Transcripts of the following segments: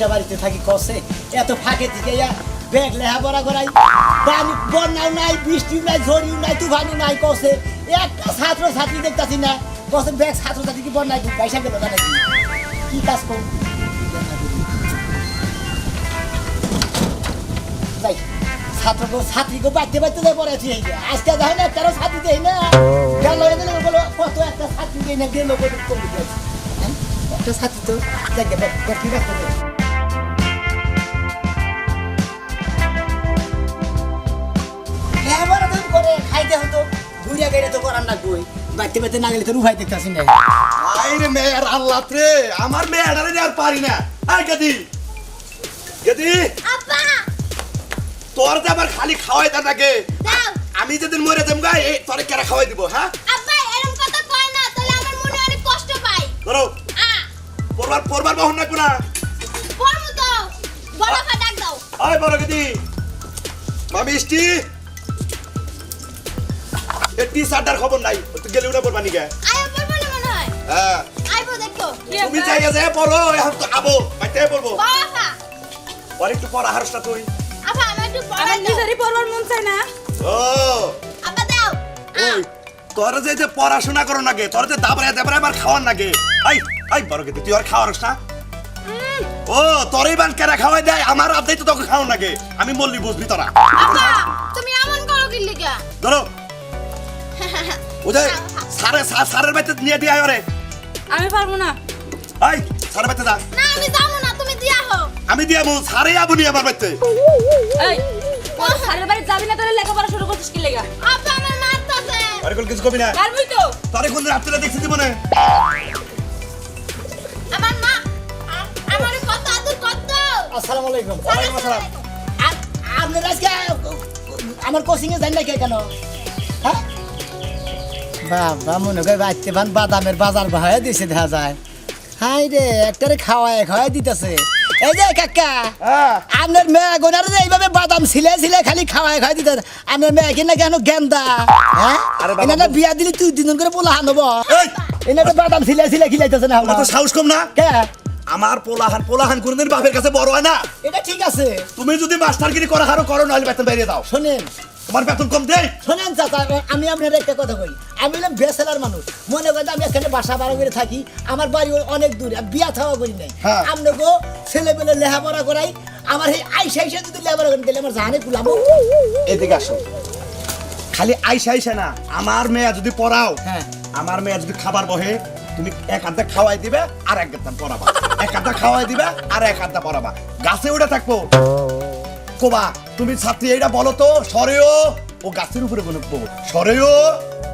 তিনটা বাড়িতে থাকি কষে, এত ফাঁকে থেকে ব্যাগ লেহাপড়া করাই। পানি বন্যাও নাই বৃষ্টিও নাই ঝড়িও নাই তুফানও নাই, কষে। একটা ছাত্র ছাত্রী দেখতাছি না, কষে ব্যাগ ছাত্র ছাত্রী কি বন্যায় পয়সা গেল না নাকি কি কাজ করব? যাই ছাত্রকে ছাত্রীকে বাড়তে বাড়তে দেয় পড়েছি এই আজকে দেখো না একটা ছাত্রী দেই না। গেল কত একটা ছাত্রী দেই না, গেল হ্যাঁ? একটা ছাত্রী তো দেখে দেখি রাখতে করে খাইতে ঘুরিয়া গাইলে তো করার না কই বাড়তে বাড়তে না গেলে তো রুভাই দেখতেছি না আইরে মেয়ের আল্লাহ রে আমার মেয়েটারে আর পারি না। আই গদি। গদি। আপা তোর যে আবার খালি খাওয়াই তা থাকে আমি যেদিন মরে যাম গা এই তোরে কেরা খাওয়াই দিব হ্যাঁ? আপা এরকম কথা কয় না তাহলে আমার মনে অনেক কষ্ট পাই। ধরো। পরবার পরবার বহন না। কোনা তো। বড় খা ডাক দাও। আয় বড় গদি। টি শার্টার খবর নাই। তুই গেলি উঠে পড়বানি গে আয় পড়ব না মনে হয়। হ্যাঁ। আইবো দেখো। তুমি চাই যে পড়ো এখন তো আবো বাইতে বলব আপা একটু পড়া হারসটা তুই। আপা আমার একটু পড়া আমার দাও। নিজেরই পড়বার মন চায় না। ও। আপা দাও। ওই তোর যে যে পড়াশোনা করো নাগে তোর যে দাবরে দাবরে আমার খাওয়ার নাগে। আই আই বড় গদি তুই আর খাওয়ার না। ও তোরই বান কেরা খাওয়াই দেয় আমার আপনি তো তোকে খাওয়ার নাগে। আমি বললি বুঝবি তোরা। আপা তুমি এমন করো কি লিগা? ধরো ওদের সারে সা- সারের নিয়ে দিয়ে আয় ওরে। আমি পারব না। সারের বাড়িতে যা। না আমি যাব না তুমি দিয়া হো আমি দিয়ে যাব নি আমার বাড়িতে। এই বাড়ি যাবি না তাহলে লেখাপড়া শুরু করছিস কি লেগা? আপা আমার মারতাছে আরে কোন কিছু কবি না। পারবি তো। তোরে কোন রাত্রে দেখছি জীবনে। আমার মা আমার কত আদর কত। আসসালামু আলাইকুম। ওয়ালাইকুম আসসালাম আ- আজকে আমার কোচিং এ যান না কে কেন হ্যাঁ? বাবা মনে করে বাদামের বাজার ভাড়া দিছে দেখা যায়। হাই রে একটারে খাওয়ায় খাওয়াই দিতেছে। এই যে কাকা হ্যাঁ। আপনার মেয়ে গোনার যে এইভাবে বাদাম ছিলে ছিলে খালি খাওয়ায় খাওয়াই দিতে আপনার মেয়ে কিনা কেন গেন্দা? হ্যাঁ? এনাটা বিয়া দিলে তুই দিন করে পোলা হানব এনাটা বাদাম ছিলে ছিলে খিলাইতেছে না তো সাহস কম না? কে? আমার পোলাহান পোলাহান কোনদিন বাপের কাছে বড় হয় না। এটা ঠিক আছে। তুমি যদি মাস্টারগিরি করা হারো করো নাহলে বেতন বেরিয়ে দাও। শোনেন তোমার বেতন কম দেই। শোনেন চাচা আমি আপনার একটা কথা কই। আমি হলাম বেসেলার মানুষ। মনে করেন আমি এখানে বাসা ভাড়া করে থাকি আমার বাড়ি অনেক দূরে বিয়া থাওয়া করি নাই। হ্যাঁ। আপনাকে ছেলে পেলে লেখাপড়া করাই আমার এই আইসা আইসা যদি লেখাপড়া করেন তাহলে আমার জাহানে কুলাবো এদিকে আসো খালি আইসা আইসা না আমার মেয়ে যদি পড়াও হ্যাঁ। আমার মেয়ে যদি খাবার বহে তুমি এক হাতে খাওয়াই দিবে আর এক হাতে পড়াবা। এক হাতে খাওয়াই দিবে আর এক হাতে পড়াবা। গাছে উঠে থাকব। কোবা তুমি ছাত্রী এইটা বলো তো সরেও ও গাছের উপরে বলে সরেও।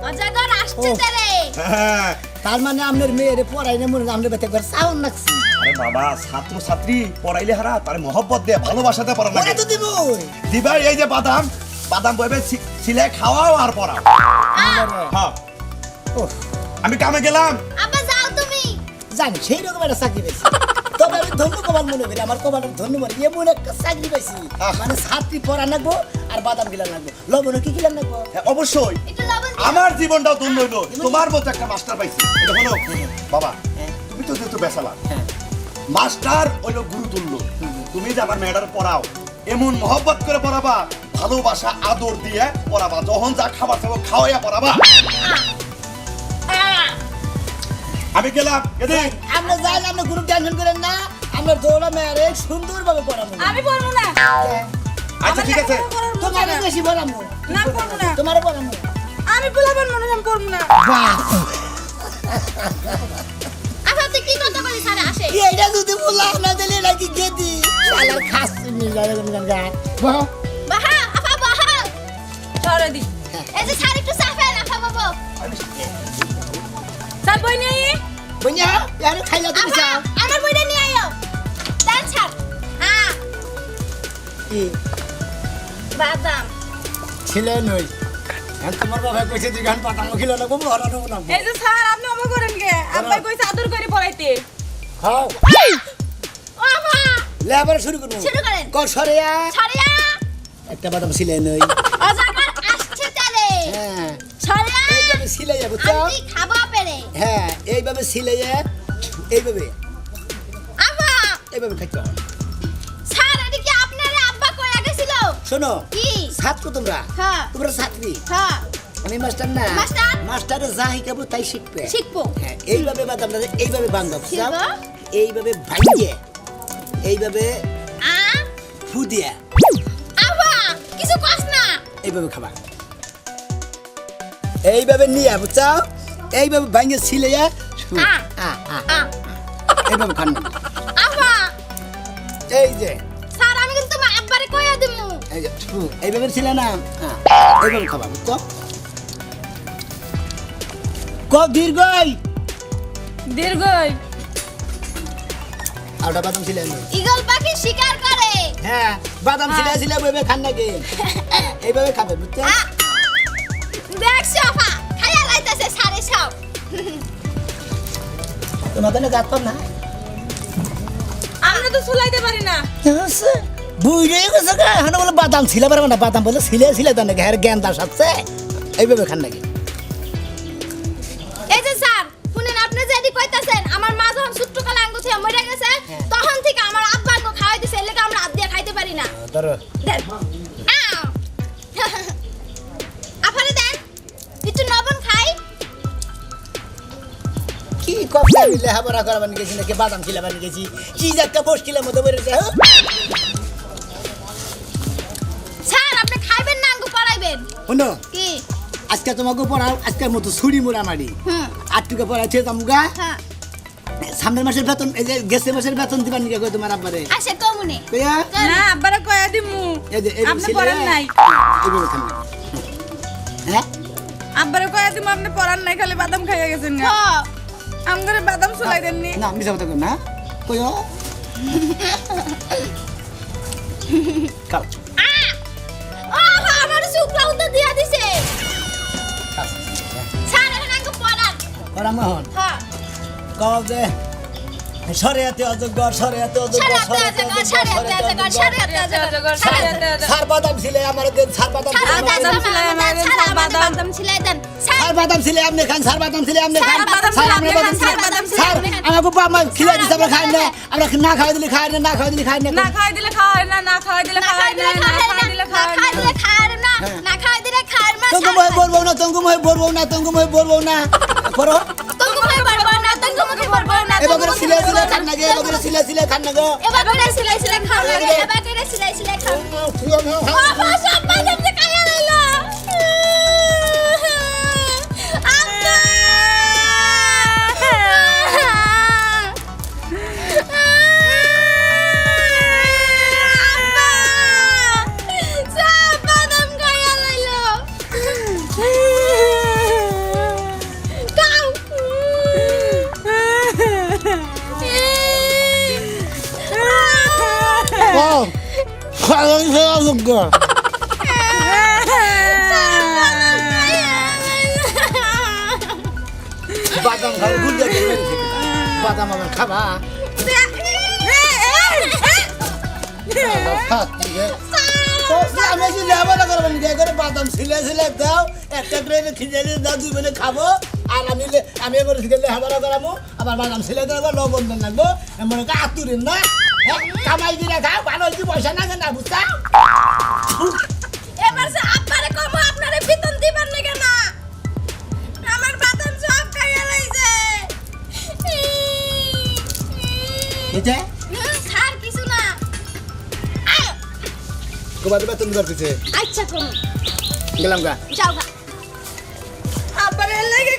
অজাগর আসছে ও। তারে। হ্যাঁ তার মানে আপনার মেয়েরে পড়াই না মনে আপনার বেতে করে চাউন লাগছি। আরে বাবা ছাত্র ছাত্রী পড়াইলে হারা তার মহব্বত দিয়ে ভালোবাসাতে পড়া পরে লাগে তো দিবই দিবা এই যে বাদাম বাদাম বইবে ছিলে খাওয়াও আর পড়াও। হ্যাঁ। ওহ, আমি কামে গেলাম। আপা যাও তুমি। জানি সেই রকম একটা চাকরি পাইছি তবে আমি ধন্য কমাল মনে করি আমার কমালের ধন্যবাদ এমন একটা চাকরি পাইছি মানে ছাত্রী পড়া লাগবো আর বাদাম গিলা লাগবো। লবণ কি গিলা লাগবো হ্যাঁ, অবশ্যই। আমার জীবনটাও ধন্য হইল। তোমার মতো একটা মাস্টার পাইছি। এটা হলো বাবা হ্যাঁ। তুমি তো যেহেতু বেসালা হ্যাঁ। মাস্টার হইল গুরু তুল্য। তুমি যে আমার মেয়েটার পড়াও এমন মহব্বত করে পড়াবা ভালোবাসা আদর দিয়ে পড়াবা যখন যা খাবার খাব খাওয়াইয়া পড়াবা। আমি গেলাম এদিকে। আমরা যাই না, আপনি কোনো টেনশন করেন না আমরা দৌড়া মেয়ারে সুন্দরভাবে পড়াবো আমি পড়ব না। আচ্ছা ঠিক আছে। আমার তোমার। বেশি পড়াবো। না, পড়ব না। তোমার পড়াবো। আমি পোলাবার মনে হয় আমি পড়ব না আপা কি আসে। এইটা যদি বললাম না দিলে নাকি গেদি? শালার খাস মিলারে গান বাহ। বাহা আপা বাহা। সরে দি। এই যে শাড়ি একটু সাফেন আপা বাবু। স্যার বই নেই বইয়া यार খাইলা তুমি চাও আমার বইটা নিয়ে আইও ডান ছাড়। হ্যাঁ। কি? বাদাম। ছিলে নই। তোমার বাবা কইছে দুই গান পাতাম খিলা না গোবর হরা দেবো না এই যে স্যার আপনি অমা করেন কে? আব্বাই কইছে আদর করে পড়াইতে। খাও। ও লেবার শুরু করব। শুরু করেন। কর সরিয়া। ছড়িয়া একটা বাদাম ছিলে নই। অজাগর আসছে তারে হ্যাঁ। ছড়িয়া এইভাবে সিলাইয়া বুঝছ আমি খাব হ্যাঁ এইভাবে সিলাইয়ে এইভাবে। আব্বা এইভাবে থাকতে হয় স্যার এটা কি আপনারে আব্বা কয়ে গেছিল? শোনো কি? ছাত্র তোমরা? হ্যাঁ। তোমরা ছাত্রী? হ্যাঁ। আমি মাস্টার না? মাস্টার? মাস্টারে যা শিখাবো তাই শিখবে। শিখব। হ্যাঁ এইভাবে বা তোমরা এইভাবে বান্ধব এইভাবে ভাঙিয়ে এইভাবে আ? ফু আব্বা কিছু কষ্ট না। এইভাবে খাবা। এইভাবে নিয়ে বুঝছ? এইভাবে ভাঙিয়ে ছিলে আ। আ আ আ এইভাবে খান না। আবা এই যে। স্যার আমি কিন্তু তোমার আব্বারে কইয়া দিমু। এই যে এইভাবে ছিলে না হ্যাঁ, এইভাবে খাবা বুঝছ? ক দীর্ঘই। দীর্ঘই। আর ওটা বাদাম ছিলে না। ইগল পাখি শিকার করে। হ্যাঁ বাদাম ছিলে ছিলে এইভাবে খান নাকি? এইভাবে খাবে বুঝছ? তোমাদের না যাতাম না। আমরা তো চুলাইতে পারি না। বুঝে গেছে এখন বলে বাদাম ছিলে পারবে না বাদাম বলে ছিলে ছিলে তো নাকি হ্যাঁ জ্ঞান তার সাথে এইভাবে খান নাকি। এই যে স্যার শুনেন আপনি যেদি কইতাছেন আমার মা যখন ছোট্ট কালে আঙ্গু থেকে মরে গেছে তখন থেকে আমার আব্বা আঙ্গু খাওয়াই দিছে এর লেগে আমরা হাত দিয়ে খাইতে পারি না। ধরো। কি আমি লেখাপড়া করাবার গেছি নাকি বাদাম খিলাবার গেছি। কি একটা মুশকিলের মধ্যে বেড়েছে হ্যাঁ? স্যার আপনি খাইবেন না আঙ্গু পড়াইবেন শোনো কি? আজকে তোমাকে পড়াও আজকের মতো ছুরি মোড়া মারি। আটটুকে পড়াইছে তোমরা হ্যাঁ। সামনের মাসের বেতন এই যে গেছে মাসের বেতন দিবার নিকে কই তোমার আব্বারে? আসে কমুনে কইয়া না। আব্বারে কয়া দিমু। এই যে আপনি পড়ান নাই। এইভাবে খান। হ্যাঁ? আব্বারে দিমু আপনি পড়ান নাই খালি বাদাম খাইয়া গেছেন না আমগরে বাদাম চুলাই দেননি না। কথা কই না কইও। খাও। আ! ও আমার শুকলা উত্তর দিয়া দিছে। খাও। স্যার এখন আঙ্গু পড়ান করা মোহন। হ্যাঁ। কও যে অযোগ্য অযোগ্য। সার বাদাম ছিলে আমার দেন সার বাদাম ছিলে আমার দেন। বাদাম ছিলাই দেন। স্যার, বাদাম ছিলে আপনি খান সার বাদাম ছিলে আপনি খান আপনি আপনি বাদাম ছিলে স্যার। আমাকে বাপ মা খিলে দিছে আমরা খাই না আমরা না খাই দিলে খাই না না খাই দিলে খাই না না খাই দিলে খাওয়াই না না খাওয়াই দিলে খাই না না খাওয়াই দিলে খাওয়ার না, না খাই দিলে না, তঙ্গু সার বলব না তঙ্গু মহে বলব না তঙ্গু মহে বলব না পড়ো তঙ্গু মুখে বলব না, তঙ্গু মুখে বলব না, এবার করে সিলে সিলে খান না গে এবার সিলে সিলে খান না গো এবার করে সিলাই সিলাই খাও লাগে, এবার করে সিলাই সিলাই খাও। বাবা, সব বাদাম আমি যে লেবালা করবেন করে দুই মানে খাব আর আমি আমি এবার লেহাবালা করাবো আবার বাদাম ছিলে দেবো লবণ দেন না কামাই দিলে খাও ভালো হয়েছে পয়সা না না বুঝতা এবার কম, আপনারে বেতন এটা স্যার কিছু না। আয়, কোবা দেবে তুমি আচ্ছা গেলাম গা। যাও গা। আবার লাগে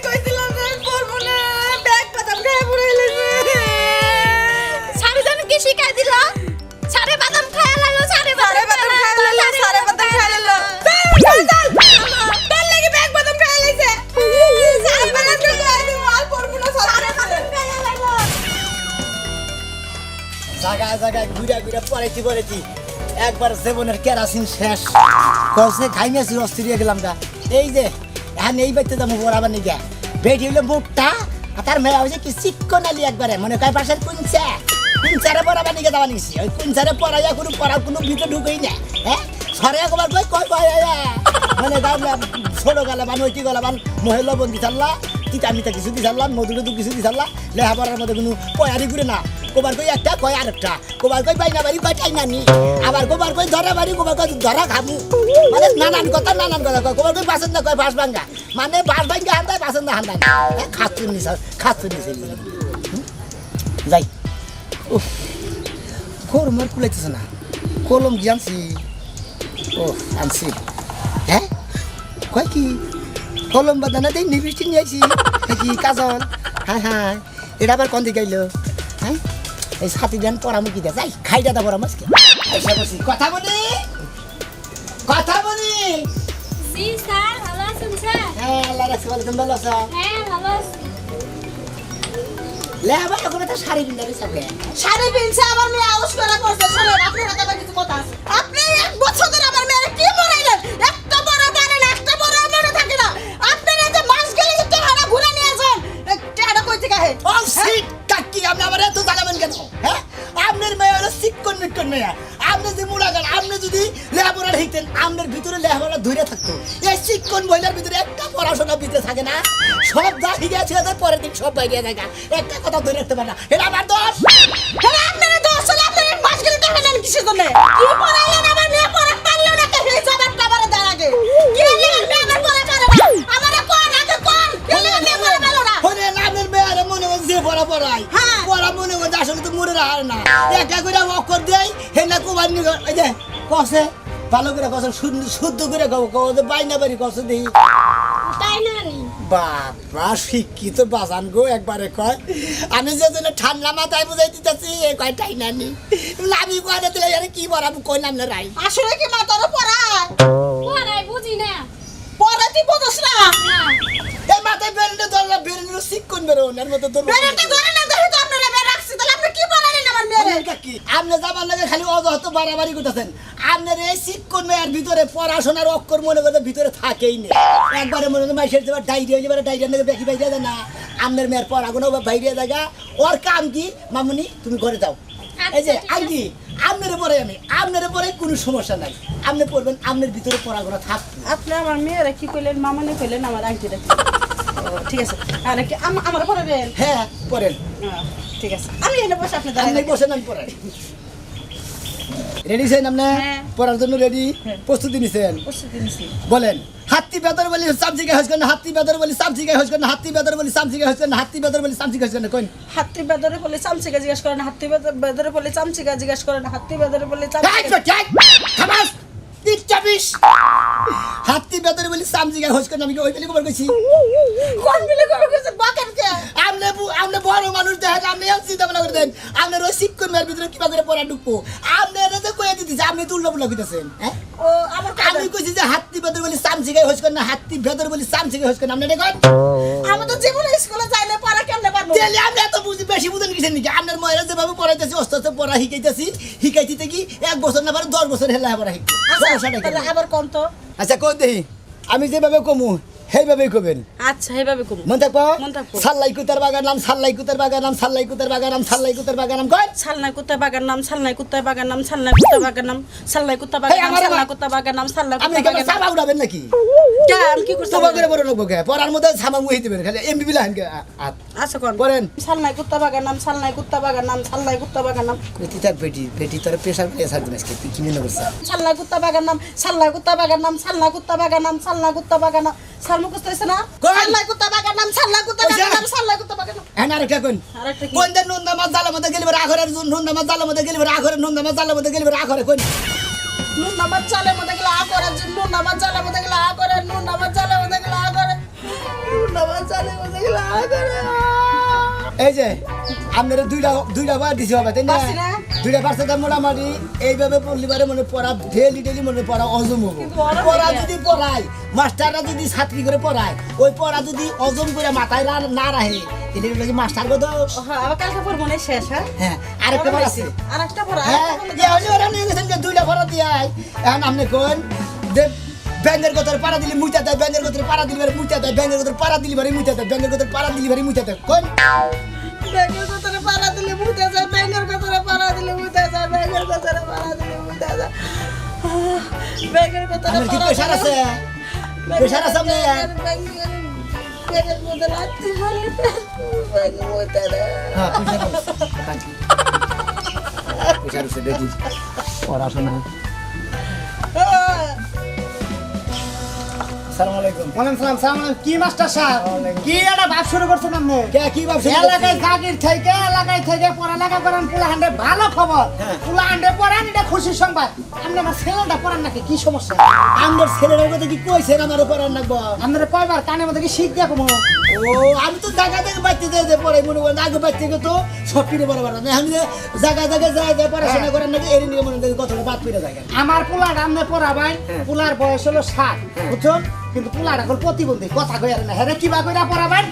জায়গায় ঘুরে ঘুরে পড়েছি পড়েছি। একবার জীবনের কেরাসিন শেষ। কলসে অস্থিরিয়ে গেলাম গা। এই যে এখন এই বাইতে যাব বরাবার নিকে বেটি হইল মোটটা আর তার মেলা হয়েছে কি আলি একবারে। মনে কয় পাশের কুঞ্চা? কুঞ্চারে যাওয়া নিছি। ওই কুঞ্চারে পড়াইয়া কোনো পড়া কোনো ভিতরে ঢুকেই না হ্যাঁ? সরে একবার কই এ, এ। মানে তার ছোট মহিলা তিতা মিতা কিছু দি চাল্লাম মধুরে তো কিছু দি চাল্লা লেহাপড়ার মধ্যে কোনো পয়ারি করে না। কোবার কই একটা, কয় আরেকটা? কোবার কই বাইনা বাড়ি, কয় টাই নানি আবার কোবার কই ধরা বাড়ি কোবার কই ধরা খামু মানে নানান কথা নানান কথা কয়। কোবার কই বাসন না, কয় বাস ভাঙ্গা। মানে বাস ভাঙ্গা হান্দায়, বাসন না হান্দায়। খাচ্ছুন নিছ খাচ্ছুন নিছে। যাই। উফ, খোর মার কুলাইতেছে না। কলম কি আনছি? ও আনছি। হ্যাঁ কয় কি? কলম বাদানা দেই, নিবৃষ্টি নিয়ে আইছি। কি, কাজল? হ্যাঁ হ্যাঁ এটা আবার কোন দিকে হ্যাঁ? এই সাথী দেন পরামুখী দে যাই খাই দাদা আইসা বসি কথা বলি? কথা বলি? জি স্যার ভালো আছেন স্যার? হ্যাঁ আল্লাহ রাখছি ভালো তুমি ভালো আছো? হ্যাঁ ভালো আছি। লে আবার ওখানে তো শাড়ি সবে শাড়ি পিনছে আমার মেয়ে আউস করা করছে শোনেন আপনার হাতে কিছু কথা আছে। আপনি এক বছর ধরে আমার মেয়ের কি মরাইলেন একটা বড় বানেন একটা বড় মনে থাকে না। আপনারা যে মাস গেলে যে টেহারা ঘুরে নিয়ে যান। টেহারা কই থেকে আহে? ও সিট! কাকি আপনি আমার এত জ্বালাবেন কেন? হ্যাঁ? আপনার মেয়ে হলো শিক্ষণ মিক্ষণ মেয়ে। আপনি যদি মুড়া গান আপনি যদি লেহাপড়া শিখতেন আপনার ভিতরে লেহাপড়া ধরে থাকতো। এই শিক্ষণ মহিলার ভিতরে একটা পড়াশোনা ভিতরে থাকে না। সব যা শিখে আছে ওদের পরের দিন সব বাইরে থাকে একটা কথা ধরে রাখতে পারে না। এটা আমার দোষ। হ্যাঁ আপনারা তো আসলে আপনারা মাস গেলে টেহারা নেন কিসের জন্য? কি পড়াইলেন? আমার মেয়ে পড়া পারল না। কে হয়ে যাবে একটা বারে দেওয়ার কি যে পড়া হ্যাঁ। মনে মনে আসলে তো মনে রাখার না। একা করে অক্ষর দেয় হে না এই যে কষে। ভালো করে কষে শুদ্ধ শুদ্ধ করে যে বাইনা বাড়ি কষে দিই। তাই না নি বাবা শিক্ষিত বাজান গো একবারে কয়। আমি যে জন্য ঠান্ডা মাথায় বুঝাই দিতেছি এ কয় টাই নানি লাভি কয় দিলে আরে কি বরাবো কই নাম না রাই। আসলে কি মা তোর পড়ায় পড়াই বুঝি না। পড়া তুই বুঝছ না? না এই মাথায় বেরেন্ডে ধরলা বেরেন্ডে শিক্ষণ বেরো ওনার মতো তোর বেরেটা ধরে না দেখি তো আপনারা বের রাখছি তাহলে আপনি কি পড়ালেন আমার মেয়েরে? কি আপনি যাবার লাগে খালি অজহত বাড়াবাড়ি করতেছেন। আপনার এই শিক্ষণ মেয়ের ভিতরে পড়াশোনার অক্ষর মনে করতে ভিতরে থাকেই নেই একবারে মনে হয় মাইসের যাবার ডাইরি হয়ে যাবে ডাইরিয়ার নাকি বেশি বাইরে যায় না। আপনার মেয়ের পড়াগুলো বাইরে জায়গা ওর কাম কি? মামুনি তুমি ঘরে যাও। এই যে আচ্ছা, আঙ্কি আপনার পরে আমি আপনার পরে কোনো সমস্যা নাই। আপনি পড়বেন আপনার ভিতরে পড়াগুলো থাক। আপনি আমার মেয়েরা কি কইলেন মামানে কইলেন আমার? ও, ঠিক আছে। আর কি আম- আমার পড়াবেন হ্যাঁ পড়েন আহ, ঠিক আছে। আমি এনে বসে আপনি আপনি বসেন আমি পড়াই রেডি ছেন আপনি? হ্যাঁ। পড়ার জন্য রেডি হ্যাঁ। প্রস্তুতি নিছেন? বলেন হাতি বেদর বলি সামসিকে হস করেন হাতি বেদর বলি সামসিকে হস করেন হাতি বেদর বলি সামসিকে হস করেন হাতি বেদর বলি সামসিকে হস করেন কোন? হাতি বেদরে বলে চামচিকা জিজ্ঞেস করেন হাতি বেদ- বেদরে বলে চামচিকা জিজ্ঞেস করেন হাতি বেদরে বলে চামচিকা খামাস। তিন চব্বিশ হাতি বেদর বলি সামসিকে হস করেন আমি ওই পেলি কবর কইছি কোন মিলে কবর গেছে? বাকের কে? আপনি বু- আপনি বড় মানুষ দেখেন আপনি এলসি ভাবনা করে দেন আপনার রসিক শিক্ষণ মেয়ের ভিতরে কিবা করে পড়া ঢুকবো। আপনি এটা যে কয়ে দিতেছে আপনি তো উল্টা পুল্টা কইতেছেন হ্যাঁ? ও আমার আমি কইছি যে হাতি বেদর বলি সামসিকে হস করেন না হাতি বেদর বলি সামসিকে হস করেন আপনি এটা কন আমি তো জীবনে স্কুলে যাইলে পড়া কেমনে পারব? তেলে আমি এত বুঝি বেশি বুঝেন কিসের নাকি? আপনার মহিলা যেভাবে পড়াইতেছি অস্ত অস্ত পড়া শিখাইতেছি। শিখাইতে কি এক বছর না পারে দশ বছর হেলা পড়া শিখতে সমস্যাটা আবার কোন তো? আচ্ছা দেহি আমি যেভাবে কমু সেইভাবেই কবেন আচ্ছা এইভাবে কম মন থাকব মন। সাল্লাই কুতার বাগার নাম সাল্লাই কুতার বাগার নাম সাল্লাই কুতার বাগার নাম সাল্লাই কুতার বাগার নাম কুত্তা বাগার নাম সালনাই কুত্তা বাগার নাম সালনাই কুত্তা বাগার নাম সালনাই কুত্তা বাগার এই, নাম আমার- কুত্তা বাগার নাম কেন বাগার নাম সাবা উড়াবেন নাকি কে আমি কি করছি তোমার করে বড় লোক কে পড়ার মধ্যে সামা মুহি দিবেন খালি এমবি বিলা হেনকে আচ্ছা কোন করেন সালনাই কুত্তা বাগার নাম সালনাই কুত্তা বাগার নাম সালনাই কুত্তা বাগার নাম বেটি থাক বেটি তোর তুই কিনে কুত্তা নাম সাল্লা কুত্তা বাগার নাম সাল্লা কুত্তা বাগার নাম সাল্লা কুত্তা বাগার নাম সাল মুখস্থ হয়েছে না? কই? সাল্লা কুত্তা বাগার নাম সাল্লা কুত্তা বাগার নাম সাল্লা কুত্তা বাগার নাম। হ্যাঁ আরেকটা কোন আরেকটা কি? কোন দেন নন্দা মাছ জালের মধ্যে গেলে আখরের নন্দা মাছ জালের মধ্যে গেলে আখরের নন্দা মাছ জালের মধ্যে গেলে কোন মধ্যে গেলে আ করে নুন নামাজ চালের মধ্যে গেলে আ করে নুন নামাজ চালের মধ্যে গেলে আ করে নুন নামাজ চালের মধ্যে গেলে আ করে এই যে আপনারা দুইটা দুইটা বার দিছি বাবা তাই না? দুইটা পারছে তার মোটামুটি এইভাবে পড়লি পারে মনে পড়া ডেলি ডেলি মনে পড়া অজম হব। পড়া যদি পড়ায় মাস্টাররা যদি ছাত্রী করে পড়ায় ওই পড়া যদি অজম করে মাথায় না রাখে কি মাস্টার কত হ্যাঁ আবার কালকে পড়ব না শেষ হ্যাঁ? হ্যাঁ আরেকটা বার আছে। আরেকটা পড়া হ্যাঁ দুইটা পড়া দিয়ে এখন আপনি কোন? ব্যাঙ্গের কথার পাড়া দিলে মুইতা দেয় ব্যাঙ্গের কথার পাড়া দিলে বারে মুইতা দেয় ব্যাঙ্গের কথার পাড়া দিলে বারে মুইতা দেয় ব্যাঙ্গের কথার পাড়া দিলে বারে মুইতা দেয় কোন ব্যাগের ভেতরে পাড়া দিলে মুতে যায় ব্যাগের ভেতরে পাড়া দিলে মুতে যায় ব্যাগের ভেতরে পাড়া দিলে মুতে যায় ব্যাগের ভেতরে আপনার কি দিলে- আছে প্রেশার আছে আপনার ব্যাগের- পেটের মধ্যে লাগছে শরীর পেটের মধ্যে রে। হ্যাঁ। পয়সা রয়েছে দেখি পড়াশোনা সালাম আলাইকুম। ওয়ালাইকুম সালাম সালাম কি মাস্টার সাহেব কি একটা ভাব শুরু করছেন আপনি? কে কি ভাবছেন এলাকায় জাগির থেকে এলাকায় থেকে পড়ালেখা করেন পোলা ভালো খবর। হ্যাঁ। পোলা পড়ান এটা খুশির সংবাদ। আপনি আমার ছেলেটা পড়ান নাকি? কি সমস্যা? আমার ছেলের কথা কি কইছেন আমার পড়ার নাকবো? আপনারা কয়বার মধ্যে কি শিখ দেখো ও আমি তো জায়গা থেকে বাচ্চা দিয়ে পড়াই মনে করেন আগে বাচ্চা তো সব কিনে বড় বড় আমি যে জায়গা জায়গায় যাই যাই পড়াশোনা করেন নাকি এর নিয়ে মনে করেন কথাটা বাদ যায়। আমার পোলাটা আপনি পড়াবাই হ্যাঁ। পোলার বয়স হলো ষাট বুঝছ কিন্তু পোলাটা এখন প্রতিবন্ধী কথা কই আর না হ্যাঁ কিবা কইরা পড়াবেন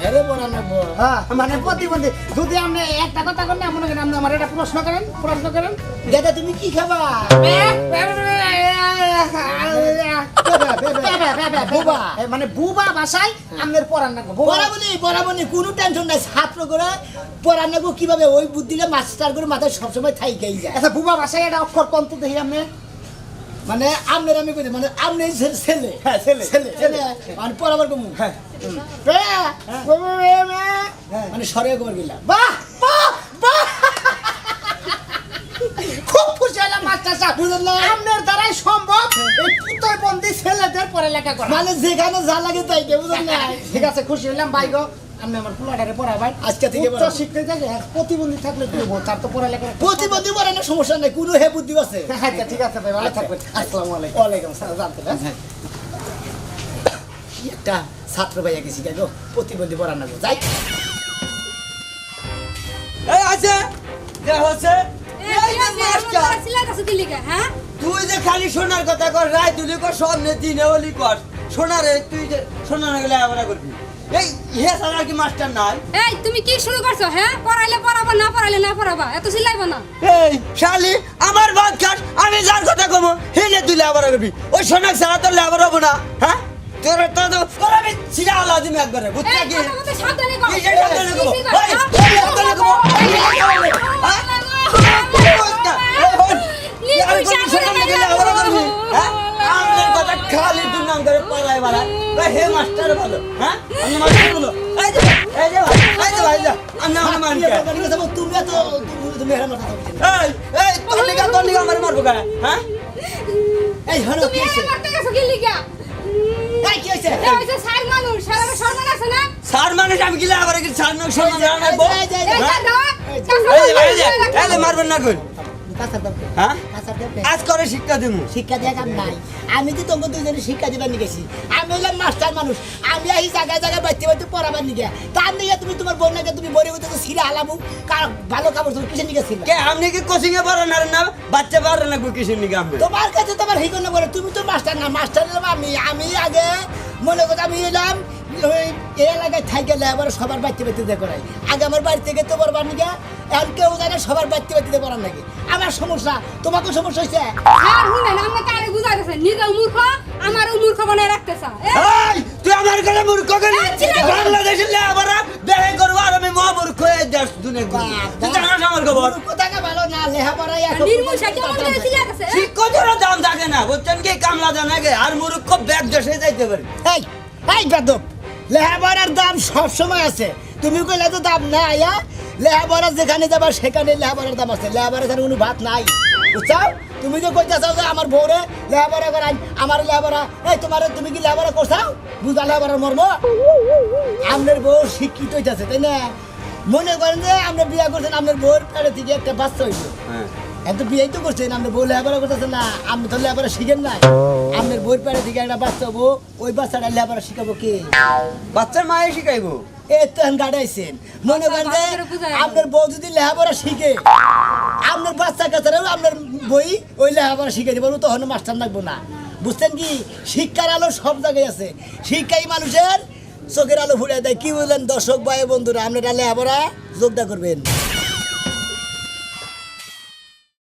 হেরে পড়া নাকবো হ্যাঁ মানে প্রতিবন্ধী যদি আপনি একটা কথা করেন না মনে করেন আপনি আমার এটা প্রশ্ন করেন প্রশ্ন করেন দাদা তুমি কি খাবা বুবা। মানে ভাষায় পড়াবনি পড়াবনি কোনো টেনশন নাই ছাত্র করে পড়ার কীভাবে ওই বুদ্ধিটা মাস্টার করে মাথায় সবসময় থাইকেই যায় আচ্ছা বুবা ভাষায় এটা অক্ষর কন্ত দেখি আপনি মানে আমনের আমি কই মানে আমনে ছেলে। হ্যাঁ, ছেলে। ছেলে ছেলে। মানে পড়াবার কমু। হ্যাঁ। মানে সরে গোবর গেলাম বাহ বাহ বাহ। খুব খুশি হলাম মাস্টার সাহেব? আপনার দ্বারাই সম্ভব। এই পুতই বন্দি ছেলেদের পড়ালেখা করা। মানে যেখানে যা লাগে তাই কে বুঝলেন? ঠিক আছে খুশি হলাম ভাই গো। আপনি আমার পোলাটারে আজকে থেকে উচ্চ পড়াবো। থাকে প্রতিবন্ধী থাকলে তুই তার তো পড়ালেখা প্রতিবন্ধী সমস্যা নাই কোনো হে বুদ্ধি আছে। আচ্ছা ঠিক আছে ভাই ভালো থাকবেন। আসসালামু আলাইকুম। ওয়ালাইকুম আসসালাম জানতে একটা ছাত্র ভাইয়া গেছি গো প্রতিবন্ধী পড়ানো যাই। এই আছে যে হচ্ছে হ্যাঁ? তুই যে খালি সোনার কথা কর রায় তুলি কর সামনে দিনে হলি কর সোনারে তুই যে সোনার গেলে আমরা করবি। এই হে সারা কি মাস্টার নাই এই তুমি কি শুরু করছ হ্যাঁ পড়াইলে পড়াবা না পড়াইলে না পড়াবা এত চিল্লাইবা না এই শালি আমার বাদ খাস আমি যার কথা কমো হেলে তুই লেবার করবি ওই সোনাক ছাড়া তোর লেবার হব না হ্যাঁ তোর তো তো আমি ছিড়া দিমে একবারে বুঝছা কি সাবধানে কও কি সেই সাবধানে কও? কি ওই, ওই সাবধানে কও। এই, এই, এই, এই, হ্যাঁ? এই, এই, হ্যাঁ আমাদের কথা খালি তুই নাম করে পাড়ায় বাড়ায় হে মাস্টার ভালো হ্যাঁ আমি মাস্টার বলো এই যে এই যে ভাই এই যে ভাই যা আমি আমার মানকে তুমি তো তুমি- তুমি হেরা মাথা এই এই তোর লিগা তোর লিগা আমার মারবো কেন হ্যাঁ এই হলো কি? এই মারতে গেছো কি লিগা এই কি হয়েছে? এই হইছে সার মানুষ সারা সম্মান আছে না সার মানুষ আমি গিলা আবার কি সার মানুষ সম্মান জানাব এই যে, এই যে, এই যে। মারবেন না কই হ্যাঁ? আজ করে শিক্ষা দিমু। শিক্ষা দেওয়া কাম নাই। আমি তো তোমাকে দুজনে শিক্ষা দিবার নিয়ে গেছি আমি হলাম মাস্টার মানুষ। আমি এই জায়গায় জায়গায় বাচ্চা বাচ্চা পড়াবার নিয়ে তার নিয়ে তুমি তোমার বোনকে তুমি বড়ি হতে তো সিরা কার- ভালো কাপড় তুমি কিসের নিয়ে গেছিল কে আপনি কি কোচিং এ পড়েন আর না? বাচ্চা পারেন না কিসের নিকে আপনি তোমার কাছে তোমার হিকো না বলে তুমি তো মাস্টার না মাস্টার আমি। আমি আগে মনে করো আমি এলাম এই এলাকায় থাইকে এবার সবার বাড়তে বাড়তে করাই আগে আমার বাড়ি থেকে তোমার বাড়ি নিয়ে এখন কেউ জানে সবার বাড়তে বাড়তে দিয়ে নাকি। আমার সমস্যা তোমাকেও সমস্যা হয়েছে আর শুনেন আপনি কারে বুঝাইতেছে নিজেও মূর্খ আমারও মূর্খ বানায় রাখতেছে এই তুই আমার কাছে মূর্খ ছিলা, ছিলা। বাংলাদেশের লেবার বেহে করব আর আমি মহামূর্খ হয়ে দেশ দুনে তুই জানাস আমার খবর? কোথায় ভালো না লেহাপড়াই এখন নির্মূল সাইকেল মধ্যে চিল্লাইতেছে শিক্ষকেরও দাম থাকে না বুঝছেন কি? কামলা জানাকে আর মূর্খ ব্যাগ দেশে যাইতে পারি। এই এই গাদব লেহাপড়ার দাম সব সময় আছে। তুমি কইলে তো দাম নাই আয়া লেহাপড়া যেখানে যাবা সেখানে লেহাপড়ার দাম আছে। লেহাপড়ার এখানে কোনো ভাত নাই। বুঝছাও তুমি যে কইতে চাও যে আমার বউরে লেহাপড়া করাই আমার লেহাপড়া এই তোমার তুমি কি লেহাপড়া করছাও বুঝা লেহাপড়ার মর্ম? আপনার বউ শিক্ষিত হইতাছে তাই না? মনে করেন যে আপনি বিয়া করছেন আপনার বউর পেটে থেকে একটা বাচ্চা হইল। এত বিয়েই তো করছেন আপনি বউ লেখাপড়া করতেছেন না। আপনি তো লেখাপড়া শিখেন নাই। আপনার বইয়ের পেটে থেকে একটা বাচ্চা হব ওই বাচ্চাটা লেখাপড়া শিখাবো কে? বাচ্চার মায়ে শিখাইবো। মনে করেন যে। আপনার বউ যদি লেখাপড়া শিখে আপনার বাচ্চা কাচ্চারাও আপনার বই ওই শিখে দেবো তখন মাস্টার লাগবো না। বুঝছেন কি? শিক্ষার আলো সব জায়গায় আছে। শিক্ষাই মানুষের চোখের আলো ফুটে দেয়। কি বললেন দর্শক ভাই বন্ধুরা আপনারা লেহাপড়া যোগদা করবেন।